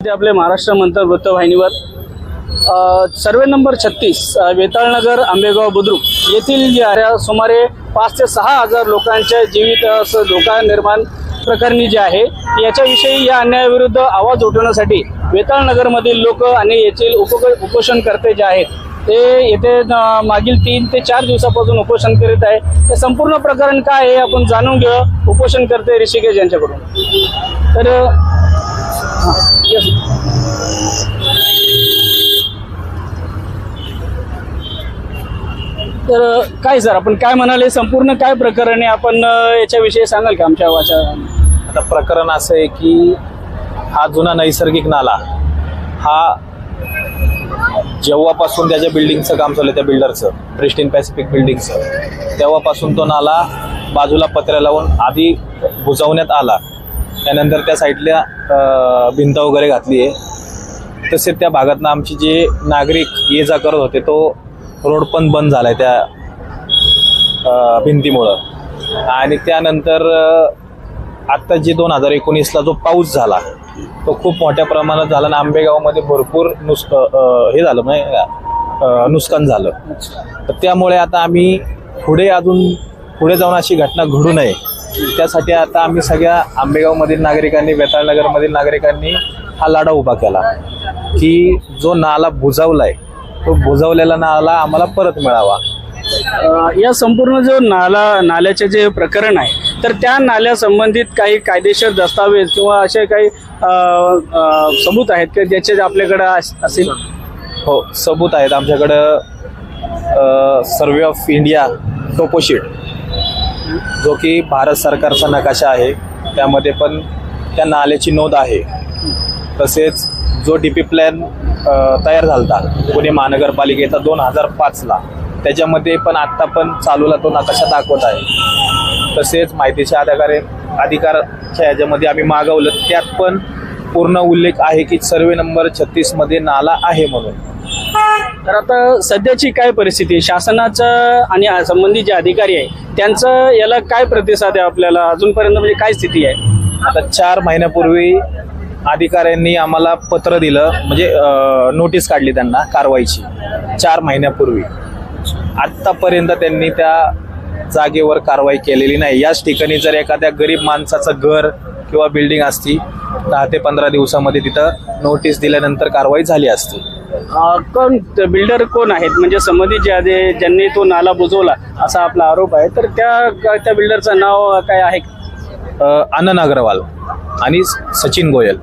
ते आपले महाराष्ट्र मंतर वृत्तवाहिनीवर सर्वे नंबर छत्तीस वेताळनगर आंबेगाव बुद्रुक येथील जे सुमारे पाच ते सहा हजार लोकांच्या जीवित असं धोका निर्माण प्रकरणी जे आहे याच्याविषयी या अन्यायाविरुद्ध आवाज उठवण्यासाठी वेताळनगरमधील लोक आणि येथील उप उपोषणकर्ते जे आहेत ते येथे मागील तीन ते चार दिवसापासून उपोषण करीत आहे. ते संपूर्ण प्रकरण काय आहे आपण जाणून घेऊ उपोषणकर्ते ऋषिकेश यांच्याकडून. तर तर काय सर आपण काय म्हणाले? संपूर्ण काय प्रकरण आहे आपण याच्याविषयी सांगाल का आमच्या वाचा आता प्रकरण असं आहे की हा जुना नैसर्गिक नाला हा जेव्हापासून त्याच्या बिल्डिंगचं काम चालू आहे त्या बिल्डरचं प्रिस्टिन पॅसिफिक बिल्डिंगचं तेव्हापासून तो नाला बाजूला पत्र्या लावून आधी बुजवण्यात आला. त्यानंतर त्या साईडला भिंत वगैरे घातली आहे. तसेच त्या भागातनं आमचे जे नागरिक ये जा करत होते तो रोड पण बंद झाला आहे त्या भिंतीमुळं. आणि त्यानंतर आत्ता जे दोन हजार एकोणीसला जो पाऊस झाला तो खूप मोठ्या प्रमाणात झाला आणि आंबेगावमध्ये भरपूर नुस हे झालं म्हणजे नुकसान झालं. तर त्यामुळे आता आम्ही पुढे अजून पुढे जाऊन अशी घटना घडू नये. त्यासाठी आता आम्ही सगळ्या आंबेगावमधील नागरिकांनी वेताळनगरमधील नागरिकांनी हा लढा उभा केला. की जो नाला बुजवलाय तो बुजवलेला नाला आम्हाला परत मिळावा. अ, या संपूर्ण जो नाला नाल्याचे जे प्रकरण आहे तर त्या नाल्या संबंधित काही कायदेशीर दस्तावेज किंवा असे काही अ, अ, सबूत आहेत की ज्याचे आपल्याकडे अस- असेल? हो सबूत आहेत. आमच्याकडं सर्वे ऑफ इंडिया टोपोशीट. जो की भारत सरकारचा नकाशा आहे त्यामध्ये पण त्या नाल्याची नोंद आहे. तसेच जो डी पी प्लॅन तयार झाला होता पुणे महानगरपालिकेचा दोन हजार पाचला त्याच्यामध्ये पण आत्ता पण चालूला तो नकाशा दाखवत आहे. तसेच माहितीच्या अधिकारे अधिकाराच्या याच्यामध्ये आम्ही मागवलं त्यात पण पूर्ण उल्लेख आहे की सर्वे नंबर छत्तीसमध्ये नाला आहे म्हणून. तर आता सध्याची काय परिस्थिती आहे? शासनाचं आणि संबंधित जे अधिकारी आहे त्यांचं याला काय प्रतिसाद आहे आपल्याला? अजूनपर्यंत म्हणजे काय स्थिती आहे? आता चार महिन्यापूर्वी अधिकाऱ्यांनी आम्हाला पत्र दिलं म्हणजे नोटीस काढली त्यांना कारवाईची चार महिन्यापूर्वी. आत्तापर्यंत त्यांनी त्या जागेवर कारवाई केलेली नाही. याच ठिकाणी जर एखाद्या गरीब माणसाचं घर किंवा बिल्डिंग असती दहा ते पंधरा दिवसामध्ये तिथं नोटीस दिल्यानंतर कारवाई झाली असती. कोण बिल्डर कोण आहेत? म्हणजे संबंधित जे आहे ज्यांनी तो नाला बुजवला असा आपला आरोप आहे. तर त्या त्या बिल्डरचं नाव काय आहे? आनंद अग्रवाल आणि सचिन गोयल.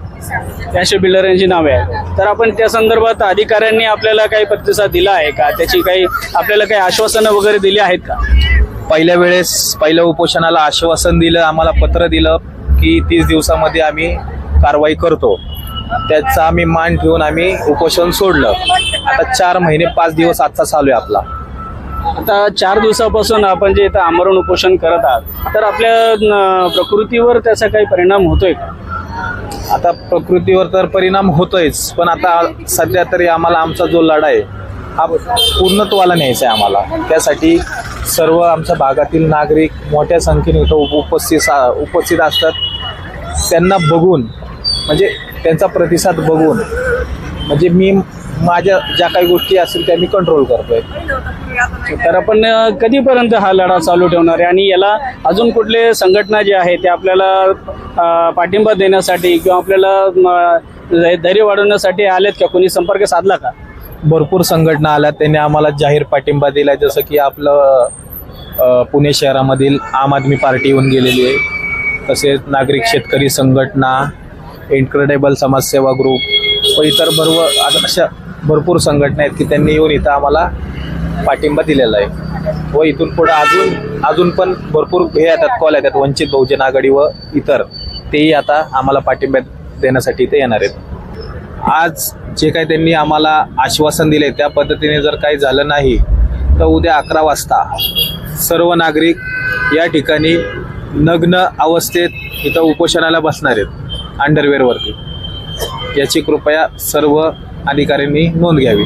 त्याशी बिल्डरांची नावे आहेत. तर आपण त्या संदर्भात अधिकाऱ्यांनी आपल्याला काही प्रतिसाद दिला आहे का? त्याची काही आपल्याला काही आश्वासनं वगैरे दिली आहेत का? पहिल्या वेळेस पहिल्या उपोषणाला आश्वासन दिलं आम्हाला पत्र दिलं की तीस दिवसामध्ये आम्ही कारवाई करतो. त्याचा आम्ही मान ठेवून आम्ही उपोषण सोडलं. आता चार महिने पाच दिवस आजचा चालू आहे आपला. आता चार दिवसापासून आपण जे इथं आमरण उपोषण करत आहात तर आपल्या प्रकृतीवर त्याचा काही परिणाम होतोय का? आता प्रकृतीवर तर परिणाम होतोयच पण आता सध्या तरी आम्हाला आमचा जो लढा आहे हा पूर्णत्वाला न्यायचा आहे आम्हाला. त्यासाठी सर्व आमच्या भागातील नागरिक मोठ्या संख्येने इथं उप- उपस्थित उपस्थित असतात. त्यांना बघून म्हणजे त्यांचा प्रतिसाद बघून म्हणजे मी माझ्या ज्या काही गोष्टी असतील त्या मी कंट्रोल करतोय. तर आपण कधीपर्यंत हा लढा चालू ठेवणार आहे? आणि याला अजून कुठले संघटना जे आहे ते आपल्याला पाठिंबा देण्यासाठी किंवा आपल्याला धैर्य वाढवण्यासाठी आलेत का? कोणी संपर्क साधला का? भरपूर संघटना आल्या. त्यांनी आम्हाला जाहीर पाठिंबा दिला जसं की आपलं पुणे शहरामधील आम आदमी पार्टी येऊन गेलेली आहे. तसेच नागरिक शेतकरी संघटना इन्क्रेडेबल समाजसेवा ग्रुप व इतर भरव अशा भरपूर संघटना आहेत की त्यांनी येऊन इथं आम्हाला पाठिंबा दिलेला आहे. व इथून पुढे अजून अजून पण भरपूर हे येतात कॉल येतात वंचित बहुजन आघाडी व इतर. तेही आता आम्हाला पाठिंबा देण्यासाठी इथे येणार आहेत. आज जे काही त्यांनी आम्हाला आश्वासन दिले त्या पद्धतीने जर काही झालं नाही तर उद्या अकरा वाजता सर्व नागरिक या ठिकाणी नग्न अवस्थेत इथं उपोषणाला बसणार आहेत. अंडरवेअरवरती याची कृपया सर्व अधिकाऱ्यांनी नोंद घ्यावी.